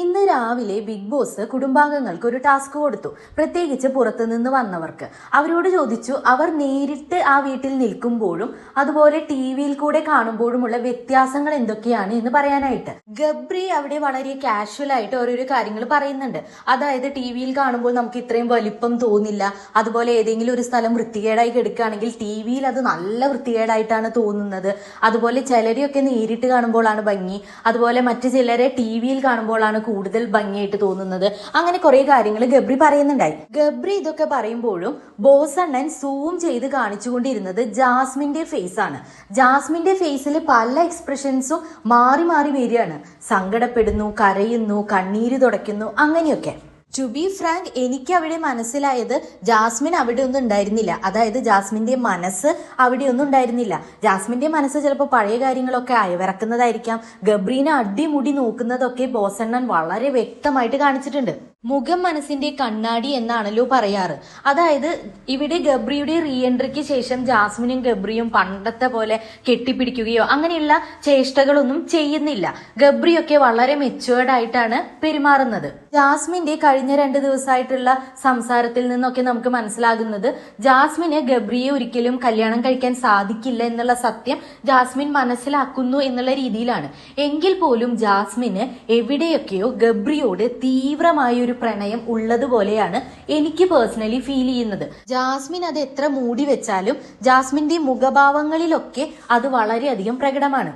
ഇന്ന് രാവിലെ big boss കുടുംബാംഗങ്ങൾക്ക് ഒരു ടാസ്ക് കൊടുത്തു പ്രത്യേകിച്ച് പുറത്തുനിന്ന് വന്നവർക്ക്. അവരോട് ചോദിച്ചു അവർ നേരിട്ട് ആ വീട്ടിൽ നിൽക്കുമ്പോഴും അതുപോലെ ടി വിയിൽ കൂടെ കാണുമ്പോഴുമുള്ള വ്യത്യാസങ്ങൾ എന്തൊക്കെയാണ് എന്ന് പറയാനായിട്ട്. ഗബ്രി അവിടെ വളരെ കാഷ്വൽ ആയിട്ട് ഓരോരോ കാര്യങ്ങൾ പറയുന്നുണ്ട്. അതായത് ടി വിയിൽ കാണുമ്പോൾ നമുക്ക് ഇത്രയും വലിപ്പം തോന്നില്ല. അതുപോലെ ഏതെങ്കിലും ഒരു സ്ഥലം വൃത്തികേടായി കിടക്കുകയാണെങ്കിൽ ടി വിയിൽ അത് നല്ല വൃത്തികേടായിട്ടാണ് തോന്നുന്നത്. അതുപോലെ ചിലരെയൊക്കെ നേരിട്ട് കാണുമ്പോഴാണ് ഭംഗി. അതുപോലെ മറ്റു ചിലരെ ടി വിയിൽ കാണുമ്പോഴാണ് കൂടുതൽ ഭംഗിയായിട്ട് തോന്നുന്നത്. അങ്ങനെ കുറെ കാര്യങ്ങൾ ഗബ്രി പറയുന്നുണ്ടായി. ഗബ്രി ഇതൊക്കെ പറയുമ്പോഴും ബോസ് അണ്ണൻ സൂം ചെയ്ത് കാണിച്ചുകൊണ്ടിരുന്നത് ജാസ്മിന്റെ ഫേസ് ആണ്. ജാസ്മിന്റെ ഫേസിൽ പല എക്സ്പ്രഷൻസും മാറി മാറി വരികയാണ്. സങ്കടപ്പെടുന്നു കരയുന്നു കണ്ണീര് തുടയ്ക്കുന്നു അങ്ങനെയൊക്കെ. ടു ബി ഫ്രാങ്ക് എനിക്ക് അവിടെ മനസ്സിലായത് ജാസ്മിൻ അവിടെ ഒന്നും ഉണ്ടായിരുന്നില്ല. അതായത് ജാസ്മിന്റെ മനസ്സ് അവിടെ ഒന്നും ഉണ്ടായിരുന്നില്ല. ജാസ്മിന്റെ മനസ്സ് ചിലപ്പോൾ പഴയ കാര്യങ്ങളൊക്കെ അയവിറക്കുന്നതായിരിക്കാം. ഗബ്രീനെ അടിമുടി നോക്കുന്നതൊക്കെ ബോസണ്ണൻ വളരെ വ്യക്തമായിട്ട് കാണിച്ചിട്ടുണ്ട്. മുഖം മനസ്സിന്റെ കണ്ണാടി എന്നാണല്ലോ പറയാറ്. അതായത് ഇവിടെ ഗബ്രിയുടെ റീ എൻട്രിക്ക് ശേഷം ജാസ്മിനും ഗബ്രിയും പണ്ടത്തെ പോലെ കെട്ടിപ്പിടിക്കുകയോ അങ്ങനെയുള്ള ചേഷ്ടകളൊന്നും ചെയ്യുന്നില്ല. ഗബ്രിയൊക്കെ വളരെ മെച്ചുവേർഡ് ആയിട്ടാണ് പെരുമാറുന്നത്. ജാസ്മിന്റെ കഴിഞ്ഞ രണ്ട് ദിവസമായിട്ടുള്ള സംസാരത്തിൽ നിന്നൊക്കെ നമുക്ക് മനസ്സിലാകുന്നത് ജാസ്മിന് ഗബ്രിയെ ഒരിക്കലും കല്യാണം കഴിക്കാൻ സാധിക്കില്ല എന്നുള്ള സത്യം ജാസ്മിൻ മനസ്സിലാക്കുന്നു എന്നുള്ള രീതിയിലാണ്. എങ്കിൽ പോലും ജാസ്മിന് എവിടെയൊക്കെയോ ഗബ്രിയോട് തീവ്രമായ ഒരു പ്രണയം ഉള്ളതുപോലെയാണ് എനിക്ക് പേഴ്സണലി ഫീൽ ചെയ്യുന്നത്. ജാസ്മിൻ അത് എത്ര മൂടി വെച്ചാലും ജാസ്മിന്റെ മുഖഭാവങ്ങളിലൊക്കെ അത് വളരെയധികം പ്രകടമാണ്.